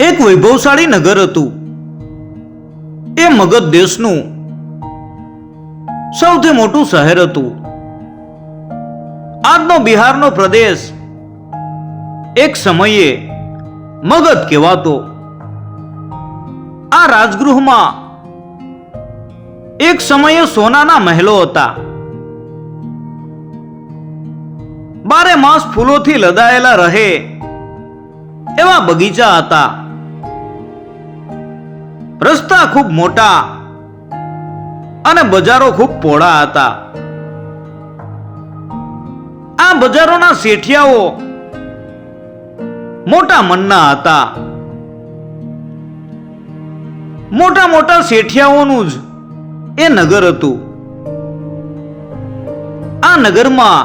એક વૈભવશાળી નગર હતું. એ મગધ દેશનું સૌથી મોટું શહેર હતું. આજનો બિહારનો પ્રદેશ એક સમયે મગધ કહેવાતો. આ રાજગૃહમાં એક સમયે સોનાના મહેલો હતા. બારે માસ ફૂલોથી લદાયેલા રહે એવા બગીચા હતા. રસ્તા ખૂબ મોટા અને બજારો ખૂબ પહોળા હતા. આ બજારોના શેઠિયાઓ મોટા મનના હતા. મોટા મોટા શેઠિયાઓનું જ એ નગર હતું. આ નગરમાં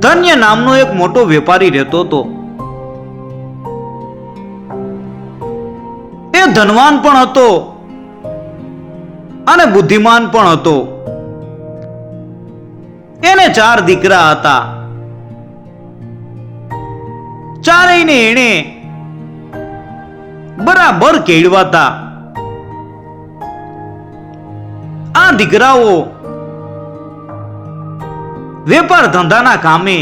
ધન્ય નામનો એક મોટો વેપારી રહેતો હતો. ધનવાન પણ હતો અને બુદ્ધિમાન પણ હતો. એને ચાર દીકરા હતા. ચારેયને એણે બરાબર કેળવાતા. આ દીકરાઓ વેપાર ધંધાના કામે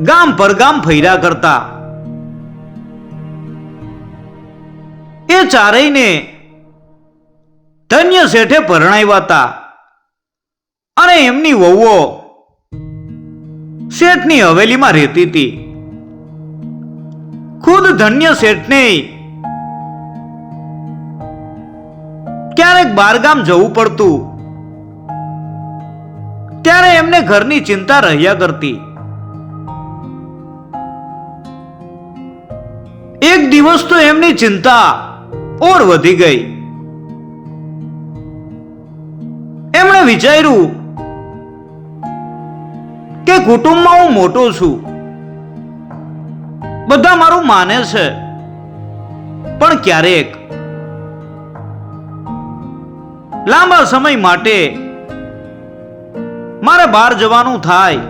ગામ પર ગામ ફર્યા કરતા. એ ચારેયને ધન્ય શેઠે પરણાવ્યા હતા. અને એમની વહુઓ શેઠની હવેલીમાં રહેતી હતી. ખુદ ધન્ય શેઠને ક્યારેક બારગામ જવું પડતું. ત્યારે એમને ઘરની ચિંતા રહ્યા કરતી. એક દિવસ તો એમની ચિંતા ઓર વધી ગઈ. એમણે વિચાર્યું કે કુટુંબમાં હું મોટો છું. બધા મારું માને છે, પણ ક્યારેક લાંબા સમય માટે મારે બહાર જવાનું થાય.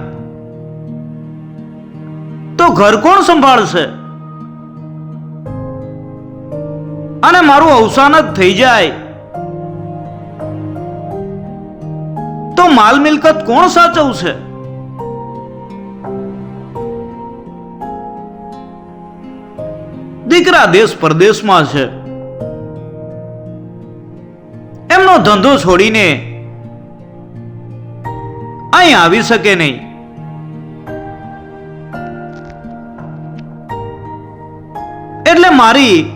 તો ઘર કોણ સંભાળશે? અને મારું અવસાન જ થઈ જાય. તો માલ મિલકત કોણ સાચવશે? દીકરા દેશ પરદેશમાં છે. એમનો ધંધો છોડીને અહીં આવી શકે નહીં. એટલે મારી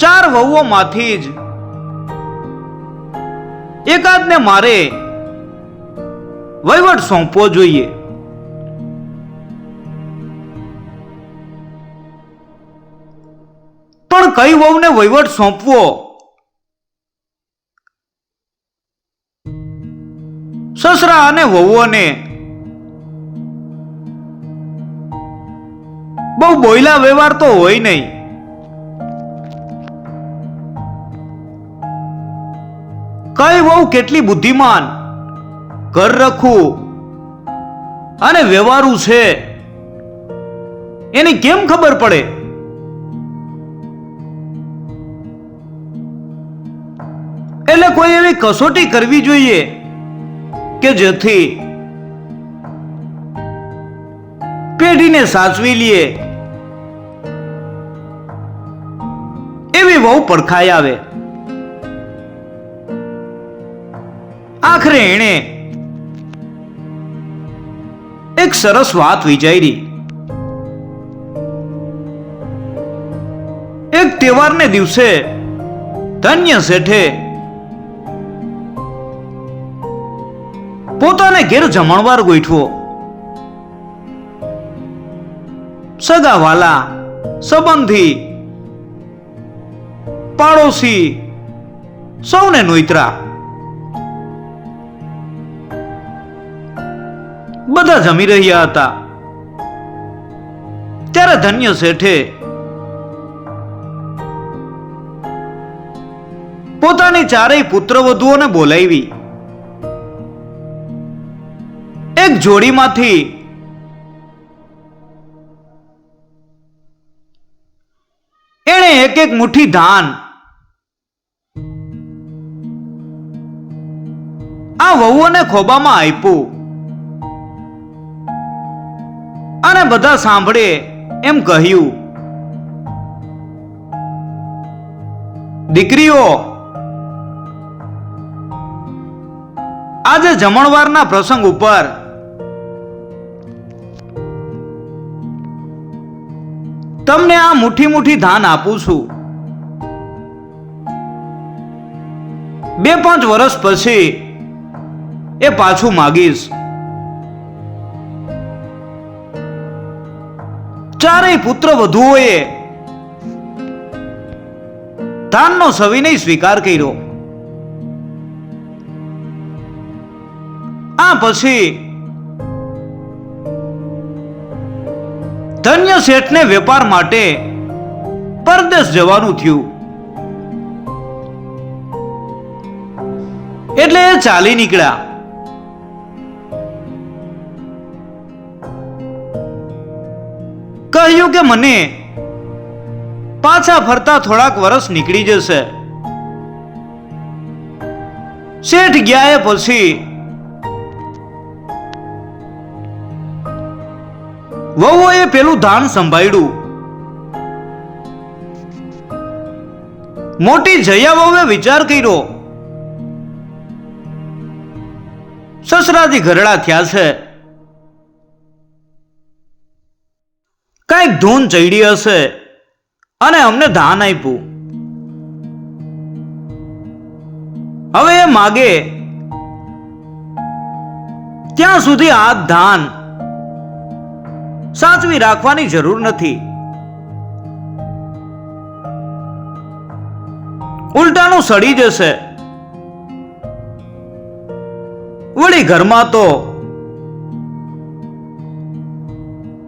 ચાર વહુઓમાંથી જ એકાદને મારે વહીવટ સોંપવો જોઈએ. પણ કઈ વહુને વહીવટ સોંપવો? સસરા અને વહુઓને બહુ બોયલા વ્યવહાર તો હોય નહીં. કઈ વહુ કેટલી બુદ્ધિમાન? ઘર રખવું. અને વ્યવહારું છે. એની કેમ ખબર પડે? એટલે કોઈ એવી કસોટી કરવી જોઈએ કે જેથી પેઢીને સાચવી લઈએ એવી બહુ પડખાઈ આવે. આખરે એણે એક સરસ વાત વિચારી. એક તહેવારને દિવસે ધન્ય શેઠે પોતાને ઘેર જમણવાર ગોઠવો. સગાવાલા, સંબંધી, પાડોશી સૌને નોઈતરા બધા જમી રહ્યા હતા. ત્યારે ધન્ય શેઠે પોતાની ચારેય પુત્ર પુત્રવધુઓને બોલાવી. એક જોડીમાંથી એણે એક એક મુઠ્ઠી ધાન આ વહુઓને ખોબામાં આપ્યું. અને બધા સાંભળે એમ કહ્યું, દીકરીઓ, આજે જમણવારના પ્રસંગ ઉપર તમને આ મુઠ્ઠી મુઠ્ઠી ધાન આપું છું. બે પાંચ વર્ષ પછી એ પાછું માગીશ. ચારેય પુત્ર વધુઓએ દાનનો સવિનય સ્વીકાર કર્યો. આ પછી ધન્ય શેઠને વેપાર માટે પરદેશ જવાનું થયું. એટલે એ ચાલી નીકળ્યા. કહ્યું કે મને પાછા ફરતા થોડાક વર્ષ નીકળી જશે. શેઠ ગયા પછી વહુએ પેલું ધાન સંભાળ્યું. મોટી જયા વહુએ વિચાર કર્યો સસરાથી ઘરડા થયા છે. કંઈક ધૂન ચડી હશે અને અમને ધાન આપ્યું. હવે એ માગે, ત્યાં સુધી આ ધાન સાચવી રાખવાની જરૂર નથી. ઉલટાનું સડી જશે. વળી ઘરમાં તો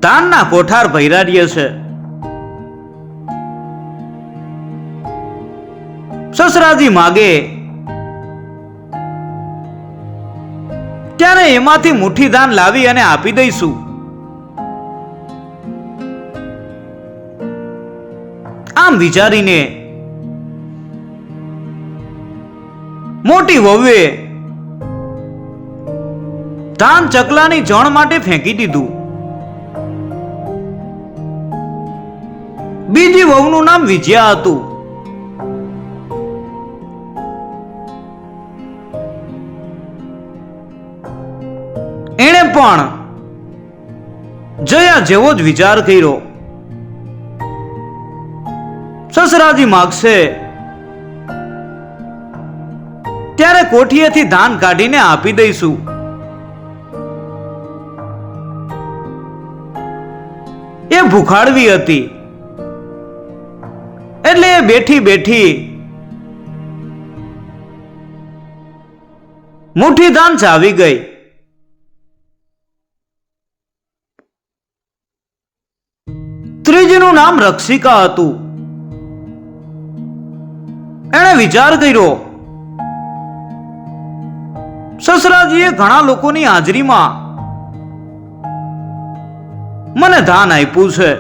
ધાનના કોઠાર ભૈરાર્ય છે. સસરાજી માગે, ત્યારે એમાંથી મુઠ્ઠી ધાન લાવી અને આપી દઈશું. આમ વિચારીને મોટી વહુએ ધાન ચકલાની જણ માટે ફેંકી દીધું. બીજી વહુનું નામ વિજયા હતું. એણે પણ જયા જેવો જ વિચાર કર્યો. સસરાજી માગશે. ત્યારે કોઠીએથી ધાન કાઢીને આપી દઈશું. એ ભૂખાડવી હતી. એટલે બેઠી બેઠી મુઠ્ઠી ધાન ચાવી ગઈ. ત્રીજીનું નામ રક્ષિકા હતું. એણે વિચાર કર્યો, સસરાજીએ ઘણા લોકોની હાજરીમાં મને ધાન આપ્યું છે.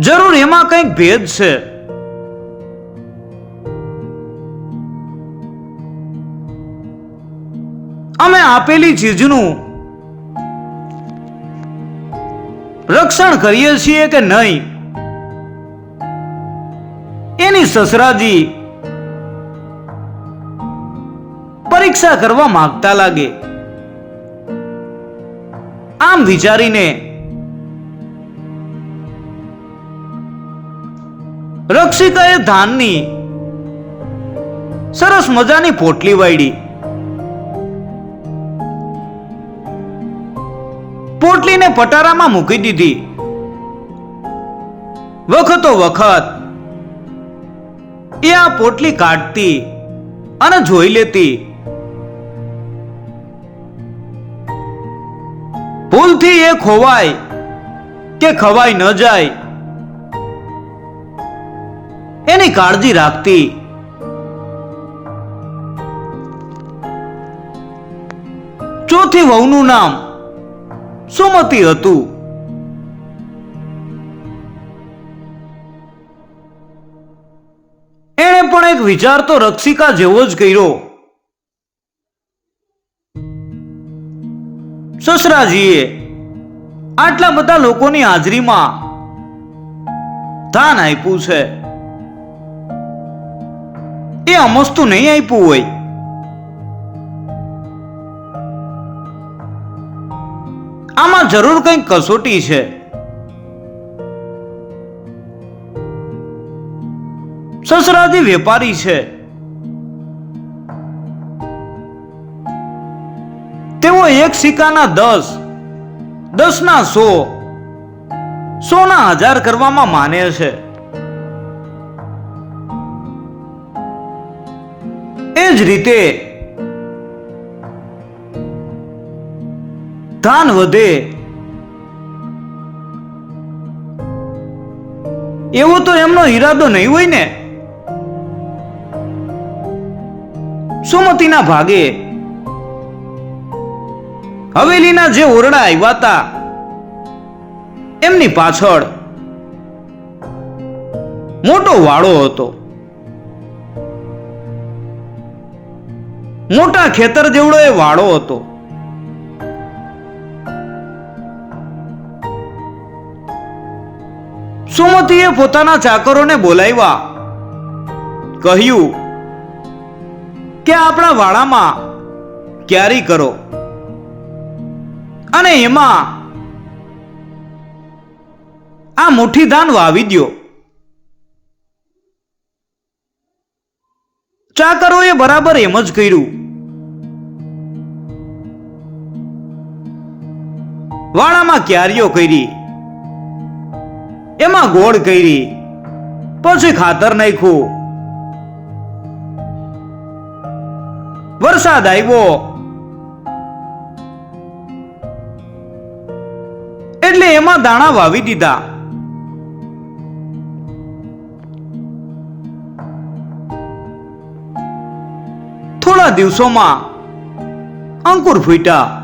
જરૂર, એમાં કંઈક ભેદ છે. અમે આપેલી ચીજનું રક્ષણ કરીએ છીએ કે નહીં? એની સસરાજી પરીક્ષા કરવા માંગતા લાગે. આમ વિચારીને રક્ષિકાએ ધાનની સરસ મજાની પોટલી વાળી પોટલીને પટારામાં મૂકી દીધી. વખતો વખત એ આ પોટલી કાઢતી અને જોઈ લેતી. ભૂલથી એ ખોવાય કે ખવાય ન જાય. એની કાળજી રાખતી. ચોથી વહુનું નામ સુમતી હતું. એણે પણ એક વિચાર તો રક્ષિકા જેવો જ કર્યો. સસરાજીએ આટલા બધા લોકોની હાજરીમાં દાન આપ્યું છે. એ અમસ્તું નહીં આપ્યું હોય. આમાં જરૂર કંઈક કસોટી છે. સસરાજી વેપારી છે. તેઓ એક સિક્કાના દસ, દસના સો, સોના હજાર કરવામાં માને છે. એ જ રીતે ધાન વધે. એવો તો એમનો ઈરાદો નહીં હોય ને. સુમતીના ભાગે. હવેલીના જે ઓરડા આવ્યા હતા, એમની પાછળ મોટો વાળો હતો. મોટા ખેતર જેવડો એ વાડો હતો. સુમતીએ પોતાના ચાકરોને બોલાવ્યા. કહ્યું, કે આપણા વાડામાં ક્યારી કરો. અને એમાં આ મુઠ્ઠી ધાન વાવી દ્યો. ચાકરોએ બરાબર એમ જ કર્યું. વાડામાં ક્યારીઓ કરી, એમાં ગોળ કરી, પછી ખાતર નાખ્યું. વરસાદ આવ્યો. એટલે એમાં દાણા વાવી દીધા. થોડા દિવસોમાં અંકુર ફૂટ્યા.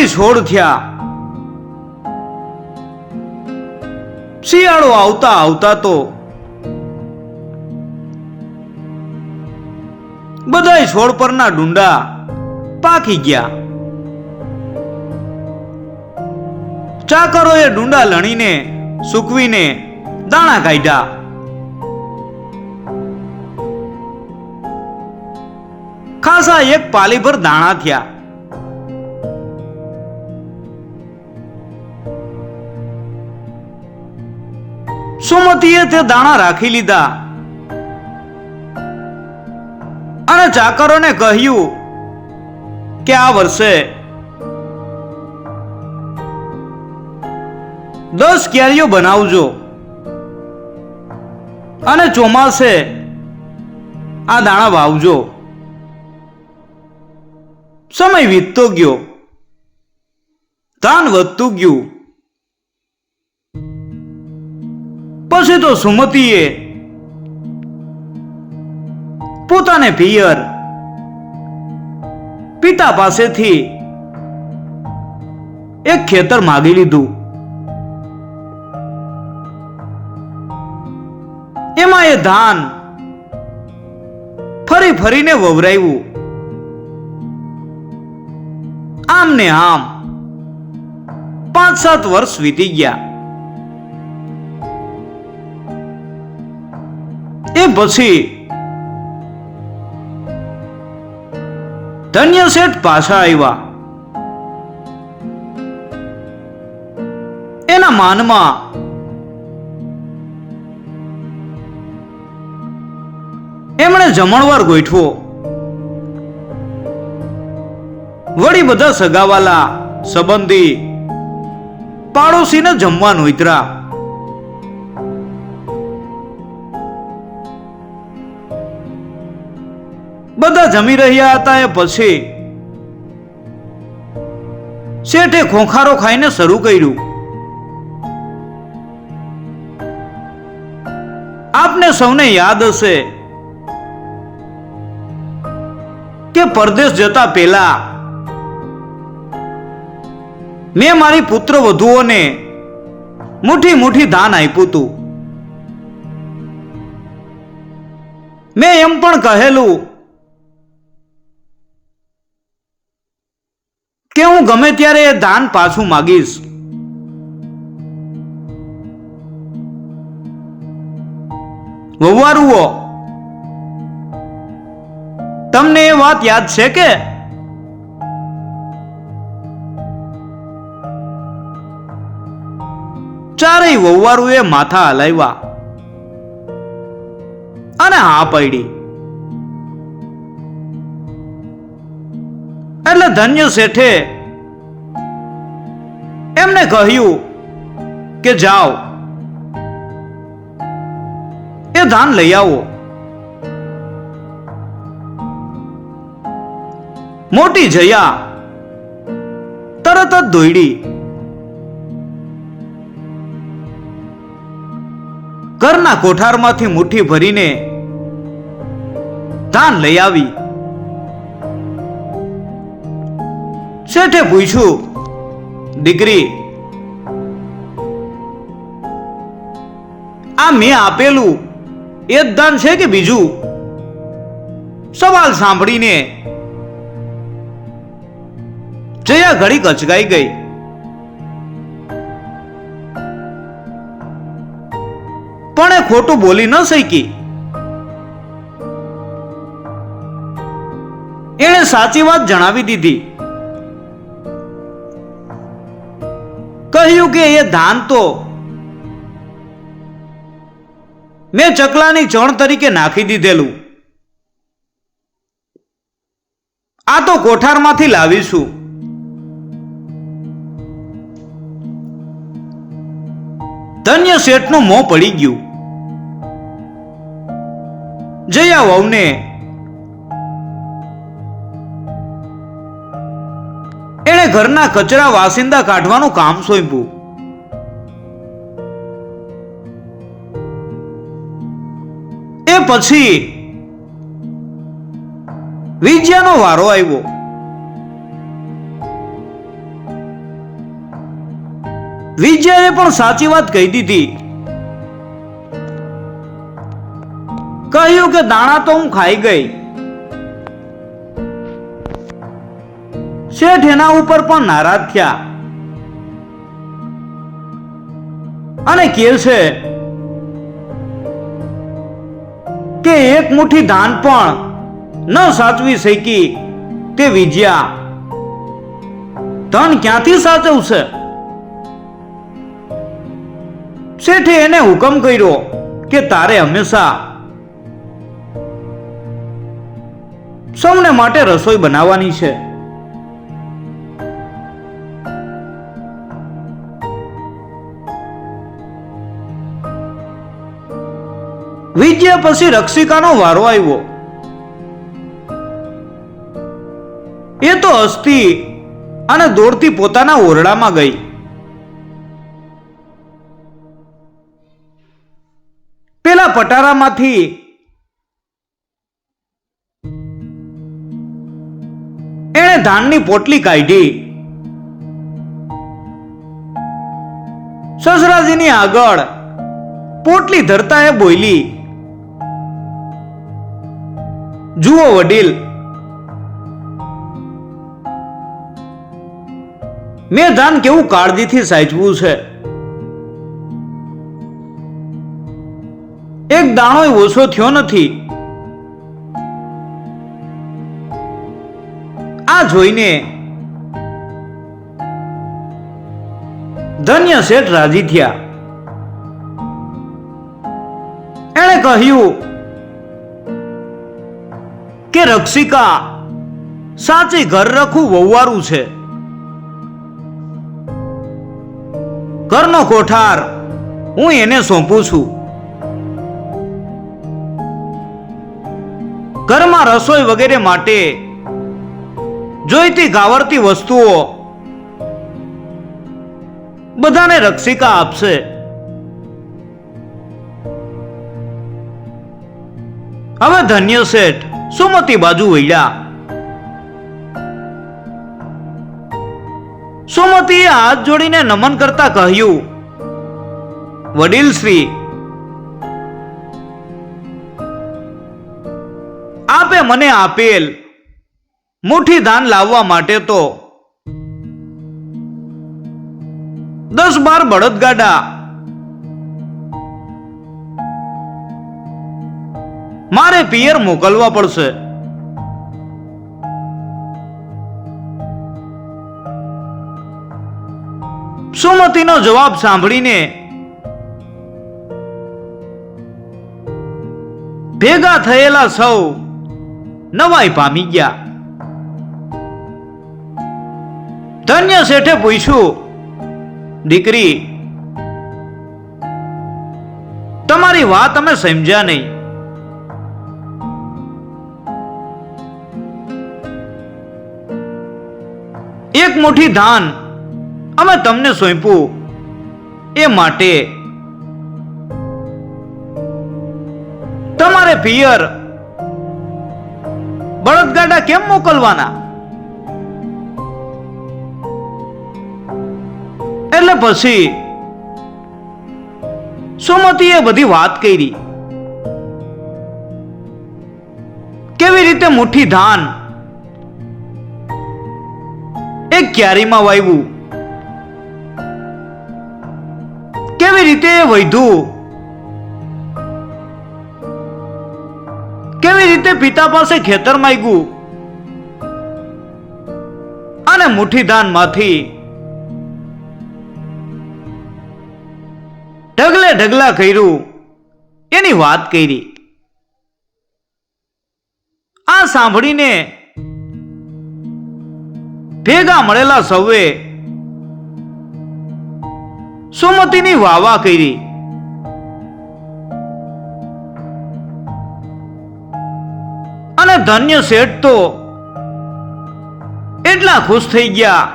એમાંથી છોડ થયા. શિયાળો આવતા આવતા તો બધાય છોડ પરના ડુંડા પાકી ગયા. ચાકરોએ ડુંડા લણીને સૂકવીને દાણા કાઢ્યા. ખાસા એક પાલી પર દાણા થયા. સુમતીએ તે દાણા રાખી લીધા. અને ચાકરોને કહ્યું કે આ વર્ષે દસ કેરીઓ બનાવજો. અને ચોમાસે આ દાણા વાવજો. સમય વીતતો ગયો. ધાન વધતું ગયું. પછી તો સુમતીએ પોતાને પિયર પિતા પાસેથી એક ખેતર માગી લીધું. એમાં એ ધાન ફરી ફરીને વવરાયું. આમ ને આમ પાંચ સાત વર્ષ વીતી ગયા. એ પછી ધન્ય શેઠ પાછા આવ્યા. એના માનમાં એમણે જમણવાર ગોઠવો. વળી બધા સગાવાલા, સંબંધી, પાડોશીને જમવાનું નોતરા જમી રહ્યા હતા એ પછી શેઠે ખોખારો ખાઈને શરૂ કર્યું. આપને સૌને યાદ હશે કે પરદેશ જતા પહેલા મેં મારી પુત્ર વધુઓને મુઠી મુઠ્ઠી ધાન આપ્યું હતું. મેં એમ પણ કહેલું કે હું ગમે ત્યારે એ દાન પાછું માગીશ? વવારુઓ તમને એ વાત યાદ છે કે? ચારેય વવારુએ માથા હલાવ્યા અને હા પડી. એટલે ધન્ય શેઠે એમને કહ્યું કે જાઓ, એ ધાન લઈ આવો. મોટી જયા તરત જ દોડી ઘરના કોઠારમાંથી મુઠ્ઠી ભરીને ધાન લઈ આવી. શેઠે પૂછ્યું, દીકરી, આ મેં આપેલું એ જ દાન છે કે બીજું? સવાલ સાંભળીને જયા ઘડી કચકાઈ ગઈ. પણ એ ખોટું બોલી ન શકી એણે સાચી વાત જણાવી દીધી. કહ્યું કે એ ધાન તો મેં ચકલાની જણ તરીકે નાખી દીધેલું. આ તો કોઠારમાંથી લાવીશું. ધન્ય શેઠનું મોં પડી ગયું. જયા વહુને ઘરના કચરા વાસિંદા કાઢવાનું કામ સોંપ્યું. એ પછી વિજ્યાનો વારો આવ્યો. વિજયાએ પણ સાચી વાત કહી દીધી. કહ્યું કે દાણા તો હું ખાઈ ગઈ. શેઠ એના ઉપર પણ નારાજ થયા. અને કે છે કે એક મુઠ્ઠી ધાન પણ ન સાચવી શકી તે વિજયા. ધન ક્યાંથી સાચવશે? શેઠે એને હુકમ કર્યો કે તારે હંમેશા સૌને માટે રસોઈ બનાવવાની છે. વિજય પછી રક્ષિકાનો વારો આવ્યો. એ તો હસતી અને દોડતી પોતાના ઓરડામાં ગઈ. પેલા પટારામાંથી એણે ધાનની પોટલી કાઢી. સસરાજીની આગળ પોટલી ધરતા એ બોલી જુઓ વડીલ. મેં ધાન કેવું કાળજીથી સાચવું છે? એક દાણો ઓછો થયો નથી. આ જોઈને ધન્ય શેઠ રાજી થયા. એણે કહ્યું કે રક્ષિકા, સાચે ઘર રખવું વહુવારું છે? ઘરનો કોઠાર, હું એને સોંપું છું. ઘરમાં રસોઈ વગેરે માટે જોઈતી ગાવરતી વસ્તુઓ બધાને રક્ષિકા આપશે. હવે ધન્ય શેઠ સુમતી બાજુ વળ્યા. સુમતીએ હાથ જોડીને નમન કરતા કહ્યું, વડીલ શ્રી, આપે મને આપેલ મુઠ્ઠી દાન લાવવા માટે તો દસ બાર બળદગાડા મારે પિયર મોકલવા પડશે. સુમતીનો જવાબ સાંભળીને ભેગા થયેલા સૌ નવાઈ પામી ગયા. ધન્ય શેઠે પૂછ્યું, દીકરી, તમારી વાત અમે સમજ્યા નહીં. એક મુઠ્ઠી ધાન અમે તમને સોંપ્યું. એ માટે તમારે પિયર બળદગાડા કેમ મોકલવાના? એટલે પછી સુમતીએ બધી વાત કરી. કેવી રીતે મુઠ્ઠી ધાન એક ક્યારીમાં વાવ્યું કેવી રીતે વૈધું? કેવી રીતે પિતા પાસે ખેતર માગ્યું? અને મુઠ્ઠીધાનમાંથી ઢગલે ઢગલા કર્યું. એની વાત કરી. આ સાંભળીને ભેગા મળેલા સૌએ સુમતીની વાવા કરી. અને ધન્ય શેઠ તો એટલા ખુશ થઈ ગયા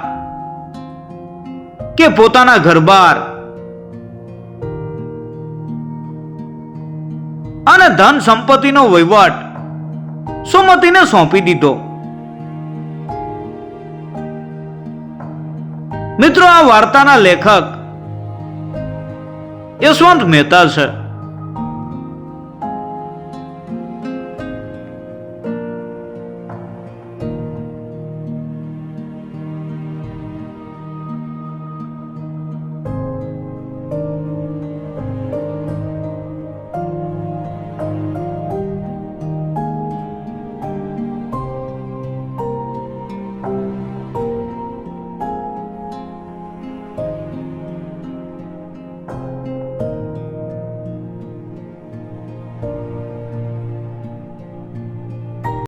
કે પોતાના ઘરબાર અને ધન સંપત્તિનો વહીવટ સુમતીને સોંપી દીધો. મિત્રો આ વાર્તાના લેખક યશવંત મહેતા છે.